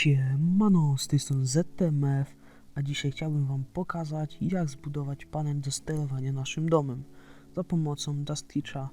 Siemano, z tej strony ZTMF, a dzisiaj chciałbym Wam pokazać, jak zbudować panel do sterowania naszym domem za pomocą Dustitcha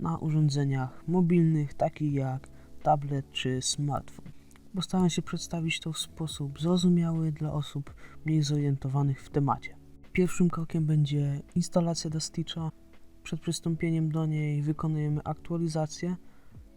na urządzeniach mobilnych, takich jak tablet czy smartfon. Postaram się przedstawić to w sposób zrozumiały dla osób mniej zorientowanych w temacie. Pierwszym krokiem będzie instalacja Dustitcha. Przed przystąpieniem do niej wykonujemy aktualizację.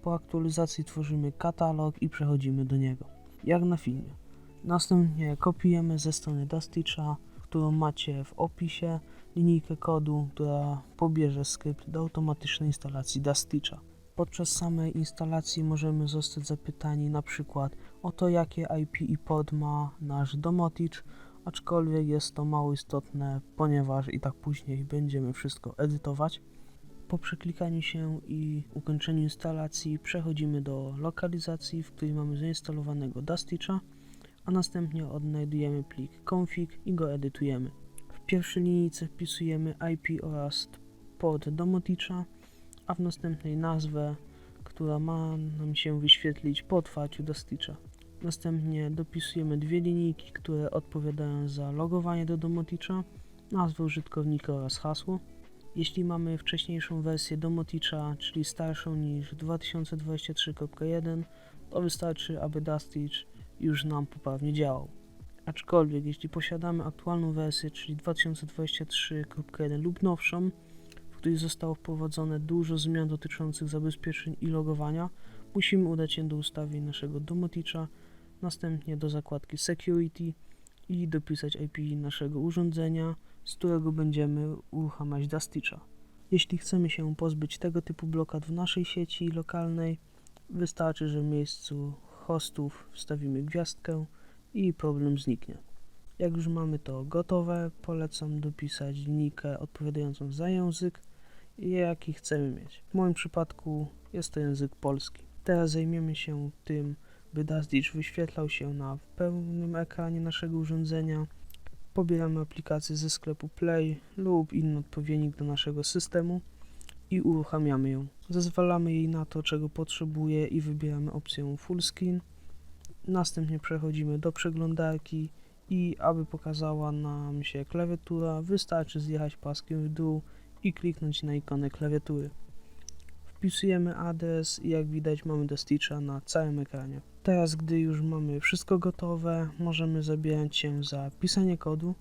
Po aktualizacji tworzymy katalog i przechodzimy do niego jak na filmie. Następnie kopiujemy ze strony Dustitcha, którą macie w opisie, linijkę kodu, która pobierze skrypt do automatycznej instalacji Dustitcha. Podczas samej instalacji możemy zostać zapytani na przykład o to, jakie IP i pod ma nasz Domotich, aczkolwiek jest to mało istotne, ponieważ i tak później będziemy wszystko edytować. Po przeklikaniu się i ukończeniu instalacji przechodzimy do lokalizacji, w której mamy zainstalowanego Dustitcha, a następnie odnajdujemy plik config i go edytujemy. W pierwszej linijce wpisujemy IP oraz pod Domoticha, a w następnej nazwę, która ma nam się wyświetlić po otwarciu Dustitcha. Następnie dopisujemy dwie linijki, które odpowiadają za logowanie do Domoticha, nazwę użytkownika oraz hasło. Jeśli mamy wcześniejszą wersję Domoticha, czyli starszą niż 2023.1, to wystarczy, aby Dustitch już nam poprawnie działał. Aczkolwiek, jeśli posiadamy aktualną wersję, czyli 2023.1 lub nowszą, w której zostało wprowadzone dużo zmian dotyczących zabezpieczeń i logowania, musimy udać się do ustawień naszego Domoticha, następnie do zakładki Security i dopisać IP naszego urządzenia, z którego będziemy uruchamiać Dustitcha. Jeśli chcemy się pozbyć tego typu blokad w naszej sieci lokalnej, wystarczy, że w miejscu hostów wstawimy gwiazdkę i problem zniknie. Jak już mamy to gotowe, polecam dopisać linijkę odpowiadającą za język, jaki chcemy mieć. W moim przypadku jest to język polski. Teraz zajmiemy się tym, by Dustitch wyświetlał się na pełnym ekranie naszego urządzenia pobieramy aplikację ze sklepu Play lub inny odpowiednik do naszego systemu i uruchamiamy ją. Zezwalamy jej na to, czego potrzebuje i wybieramy opcję Full Screen. Następnie przechodzimy do przeglądarki i aby pokazała nam się klawiatura, wystarczy zjechać paskiem w dół i kliknąć na ikonę klawiatury. Wpisujemy adres i jak widać mamy Dustitcha na całym ekranie. Teraz, gdy już mamy wszystko gotowe, możemy zabierać się za pisanie kodu.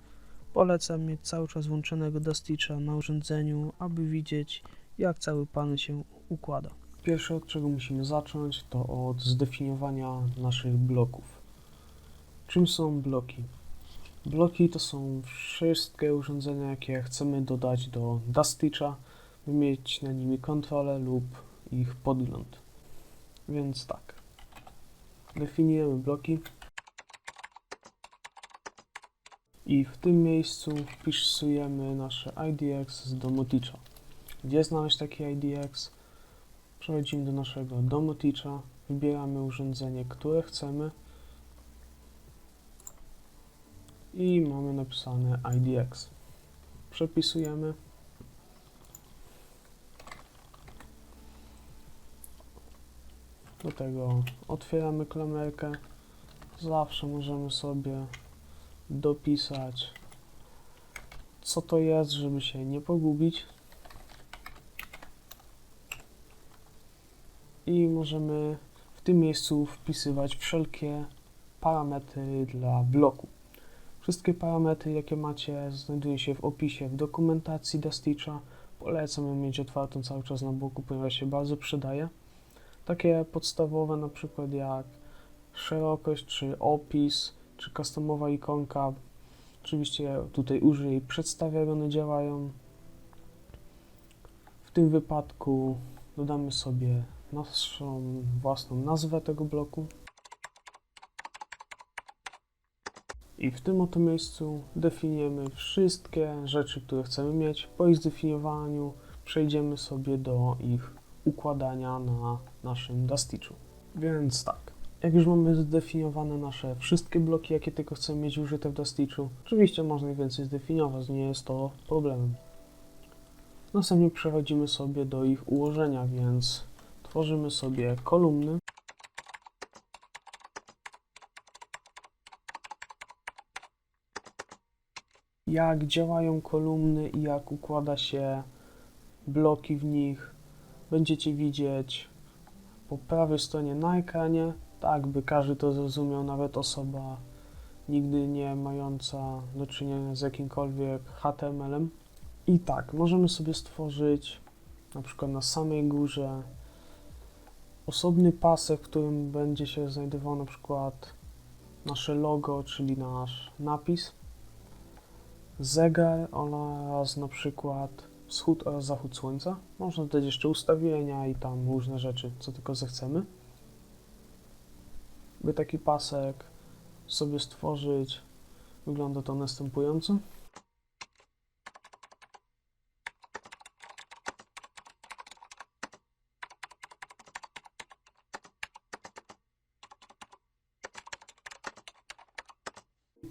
Polecam mieć cały czas włączonego Dustitcha na urządzeniu, aby widzieć jak cały panel się układa. Pierwsze od czego musimy zacząć to od zdefiniowania naszych bloków. Czym są bloki? Bloki to są wszystkie urządzenia, jakie chcemy dodać do Dustitcha, mieć na nimi kontrolę lub ich podgląd. Więc tak. Definiujemy bloki. I w tym miejscu wpisujemy nasze IDX z Domoticha. Gdzie znaleźć taki IDX? Przechodzimy do naszego Domoticha, wybieramy urządzenie, które chcemy i mamy napisane IDX. Przepisujemy Do tego otwieramy klamerkę. Zawsze możemy sobie dopisać co to jest, żeby się nie pogubić. I możemy w tym miejscu wpisywać wszelkie parametry dla bloku. Wszystkie parametry, jakie macie, znajdują się w opisie w dokumentacji Dustitcha. Polecam ją mieć otwartą cały czas na boku, ponieważ się bardzo przydaje. Takie podstawowe na przykład jak szerokość, czy opis, czy customowa ikonka. Oczywiście tutaj użyję i przedstawia, jak one działają. W tym wypadku dodamy sobie naszą własną nazwę tego bloku. I w tym oto miejscu definiujemy wszystkie rzeczy, które chcemy mieć. Po ich zdefiniowaniu przejdziemy sobie do ich układania na naszym Dastitchu. Więc tak, jak już mamy zdefiniowane nasze wszystkie bloki, jakie tylko chcemy mieć użyte w Dastitchu, oczywiście można ich więcej zdefiniować, nie jest to problemem. Następnie przechodzimy sobie do ich ułożenia, więc tworzymy sobie kolumny. Jak działają kolumny i jak układa się bloki w nich, Będziecie widzieć po prawej stronie na ekranie, tak by każdy to zrozumiał, nawet osoba nigdy nie mająca do czynienia z jakimkolwiek HTML-em. I tak, możemy sobie stworzyć na przykład na samej górze osobny pasek, w którym będzie się znajdował na przykład nasze logo, czyli nasz napis, zegar oraz na przykład wschód oraz zachód słońca. Można dodać jeszcze ustawienia i tam różne rzeczy, co tylko zechcemy. By taki pasek sobie stworzyć, wygląda to następująco.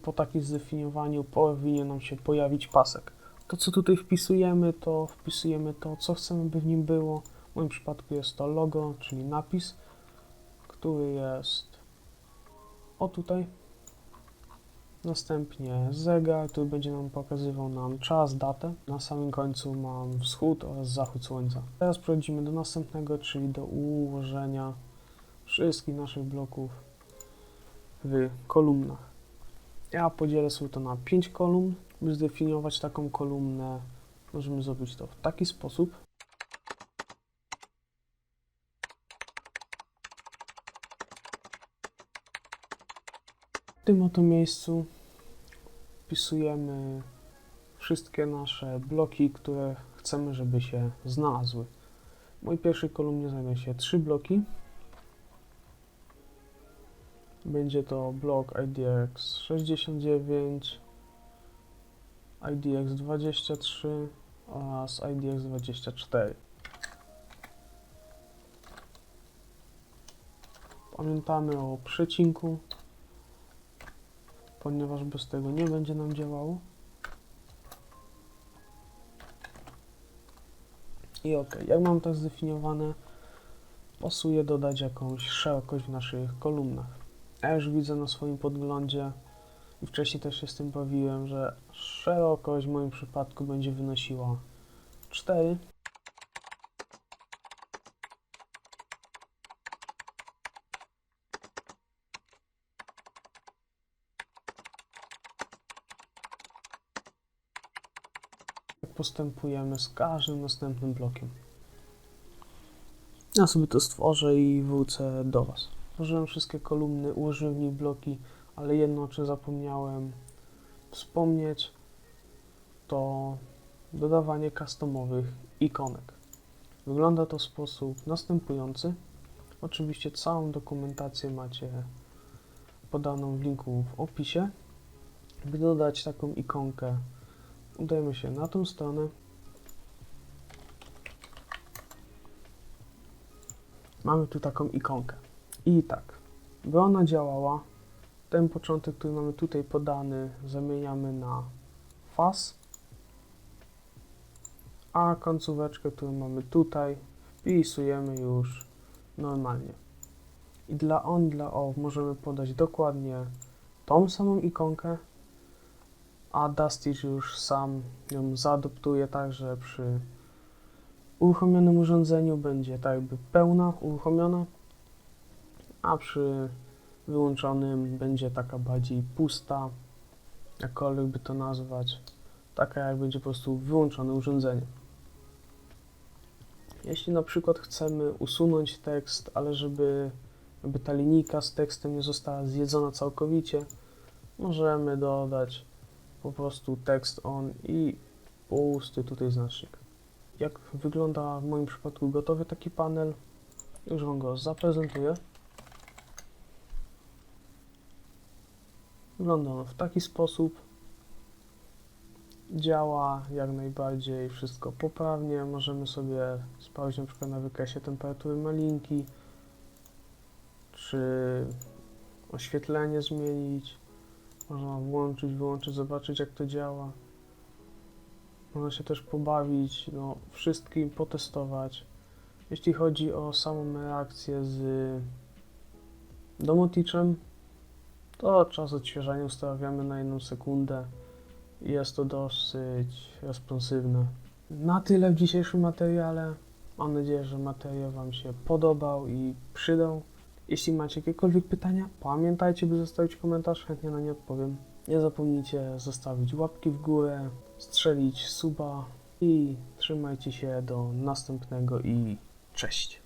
Po takim zdefiniowaniu powinien nam się pojawić pasek. To, co tutaj wpisujemy, to wpisujemy to, co chcemy, by w nim było. W moim przypadku jest to logo, czyli napis, który jest o tutaj. Następnie zegar, który będzie nam pokazywał nam czas, datę. Na samym końcu mam wschód oraz zachód słońca. Teraz przechodzimy do następnego, czyli do ułożenia wszystkich naszych bloków w kolumnach. Ja podzielę sobie to na 5 kolumn. By zdefiniować taką kolumnę, możemy zrobić to w taki sposób. W tym oto miejscu wpisujemy wszystkie nasze bloki, które chcemy, żeby się znalazły. W mojej pierwszej kolumnie znajdą się trzy bloki. Będzie to blok IDX69, IDX23 oraz IDX24. Pamiętamy o przecinku, ponieważ bez tego nie będzie nam działało. I ok, jak mam to zdefiniowane, pasuje dodać jakąś szerokość w naszych kolumnach. Ja już widzę na swoim podglądzie i wcześniej też się z tym bawiłem, że szerokość w moim przypadku będzie wynosiła 4. Tak postępujemy z każdym następnym blokiem. Ja sobie to stworzę i wrócę do Was. Stworzyłem wszystkie kolumny, ułożyłem w nich bloki, ale jedno, o czym zapomniałem wspomnieć, to dodawanie customowych ikonek. Wygląda to w sposób następujący. Oczywiście całą dokumentację macie podaną w linku w opisie. By dodać taką ikonkę, udajemy się na tą stronę. Mamy tu taką ikonkę. I tak, by ona działała, ten początek, który mamy tutaj podany, zamieniamy na faz, a końcóweczkę, którą mamy tutaj, wpisujemy już normalnie. I dla on, dla off możemy podać dokładnie tą samą ikonkę, a Dustitch już sam ją zaadoptuje tak, że przy uruchomionym urządzeniu będzie tak jakby pełna, uruchomiona, a przy wyłączonym będzie taka bardziej pusta, jakkolwiek by to nazwać, taka jak będzie po prostu wyłączone urządzenie. Jeśli na przykład chcemy usunąć tekst, ale żeby, żeby ta linijka z tekstem nie została zjedzona całkowicie, możemy dodać po prostu tekst on i pusty tutaj znacznik. Jak wygląda w moim przypadku gotowy taki panel, już Wam go zaprezentuję. Wygląda on w taki sposób. Działa jak najbardziej wszystko poprawnie. Możemy sobie sprawdzić na przykład na wykresie temperatury malinki, czy oświetlenie zmienić. Można włączyć, wyłączyć, zobaczyć jak to działa. Można się też pobawić, no wszystkim potestować. Jeśli chodzi o samą reakcję z domoticzem, to czas odświeżania ustawiamy na jedną sekundę. Jest to dosyć responsywne. Na tyle w dzisiejszym materiale. Mam nadzieję, że materiał Wam się podobał i przydał. Jeśli macie jakiekolwiek pytania, pamiętajcie, by zostawić komentarz, chętnie na nie odpowiem. Nie zapomnijcie zostawić łapki w górę, strzelić suba i trzymajcie się do następnego i cześć.